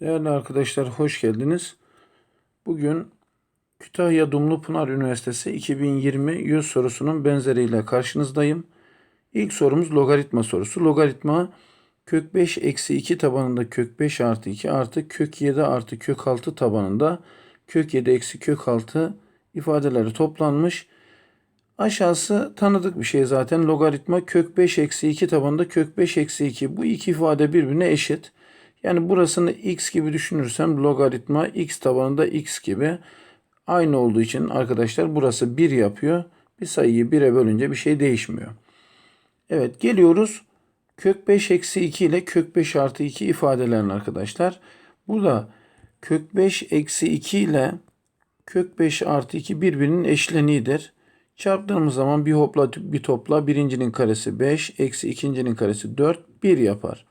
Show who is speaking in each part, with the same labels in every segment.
Speaker 1: Değerli arkadaşlar hoş geldiniz. Bugün Kütahya Dumlupınar Üniversitesi 2020 yüz sorusunun benzeriyle karşınızdayım. İlk sorumuz logaritma sorusu. Logaritma kök 5 eksi 2 tabanında kök 5 artı 2 artı kök 7 artı kök 6 tabanında kök 7 eksi kök 6 ifadeleri toplanmış. Aşağısı tanıdık bir şey zaten. Logaritma kök 5 eksi 2 tabanında kök 5 eksi 2. Bu iki ifade birbirine eşit. Yani burasını x gibi düşünürsem logaritma x tabanında x gibi aynı olduğu için arkadaşlar burası 1 yapıyor. Bir sayıyı 1'e bölünce bir şey değişmiyor. Evet geliyoruz kök 5 eksi 2 ile kök 5 artı 2 ifadelerine arkadaşlar. Burada kök 5 eksi 2 ile kök 5 artı 2 birbirinin eşleniğidir. Çarptığımız zaman bir hopla bir topla birincinin karesi 5 eksi ikincinin karesi 4 1 yapar.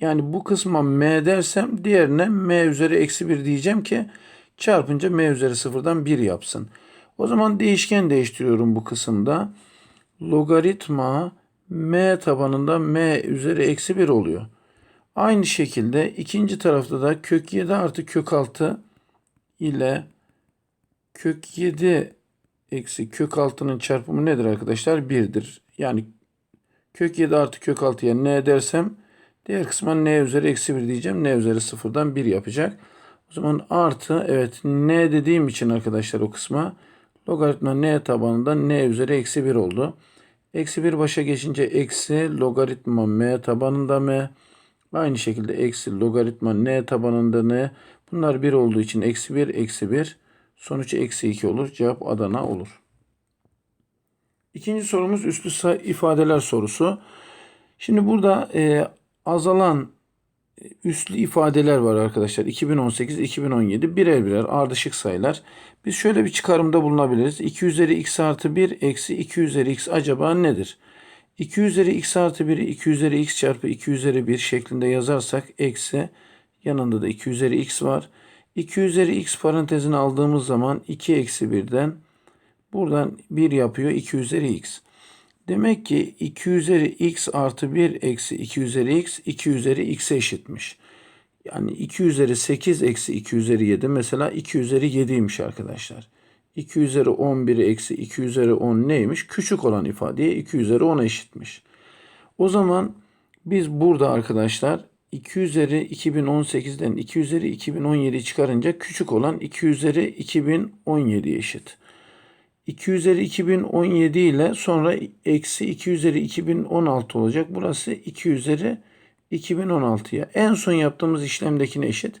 Speaker 1: Yani bu kısma m dersem diğerine m üzeri eksi 1 diyeceğim ki çarpınca m üzeri sıfırdan 1 yapsın. O zaman değişken değiştiriyorum bu kısımda. Logaritma m tabanında m üzeri eksi 1 oluyor. Aynı şekilde ikinci tarafta da kök 7 artı kök 6 ile kök 7 eksi kök 6'nın çarpımı nedir arkadaşlar? 1'dir. Yani kök 7 artı kök 6'ya ne dersem diğer kısma n üzeri eksi 1 diyeceğim. n üzeri sıfırdan 1 yapacak. O zaman artı evet n dediğim için arkadaşlar o kısma logaritma n tabanında n üzeri eksi 1 oldu. Eksi 1 başa geçince eksi logaritma m tabanında m. Aynı şekilde eksi logaritma n tabanında n. Bunlar 1 olduğu için eksi 1 eksi 1. Sonuç eksi 2 olur. Cevap Adana olur. İkinci sorumuz sayı ifadeler sorusu. Şimdi burada e, azalan e, üslü ifadeler var arkadaşlar. 2018, 2017 birer birer ardışık sayılar. Biz şöyle bir çıkarımda bulunabiliriz. 2 üzeri x artı 1 eksi 2 üzeri x acaba nedir? 2 üzeri x artı 1'i 2 üzeri x çarpı 2 üzeri 1 şeklinde yazarsak eksi yanında da 2 üzeri x var. 2 üzeri x parantezini aldığımız zaman 2 eksi 1'den buradan 1 yapıyor 2 üzeri x. Demek ki 2 üzeri x artı 1 eksi 2 üzeri x 2 üzeri x'e eşitmiş. Yani 2 üzeri 8 eksi 2 üzeri 7 mesela 2 üzeri 7'ymiş arkadaşlar. 2 üzeri 11 eksi 2 üzeri 10 neymiş? Küçük olan ifadeye 2 üzeri 10'a eşitmiş. O zaman biz burada arkadaşlar 2 üzeri 2018'den 2 üzeri 2017 çıkarınca küçük olan 2 üzeri 2017 eşit. 2 üzeri 2017 ile sonra eksi 2 üzeri 2016 olacak. Burası 2 üzeri 2016'ya. En son yaptığımız işlemdekine eşit.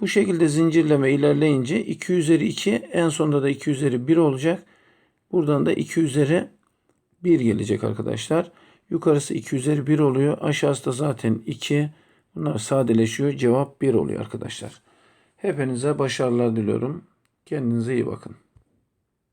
Speaker 1: Bu şekilde zincirleme ilerleyince 2 üzeri 2 en sonunda da 2 üzeri 1 olacak. Buradan da 2 üzeri 1 gelecek arkadaşlar. Yukarısı 2 üzeri 1 oluyor. Aşağısı da zaten 2. Bunlar sadeleşiyor. Cevap 1 oluyor arkadaşlar. Hepinize başarılar diliyorum. Kendinize iyi bakın.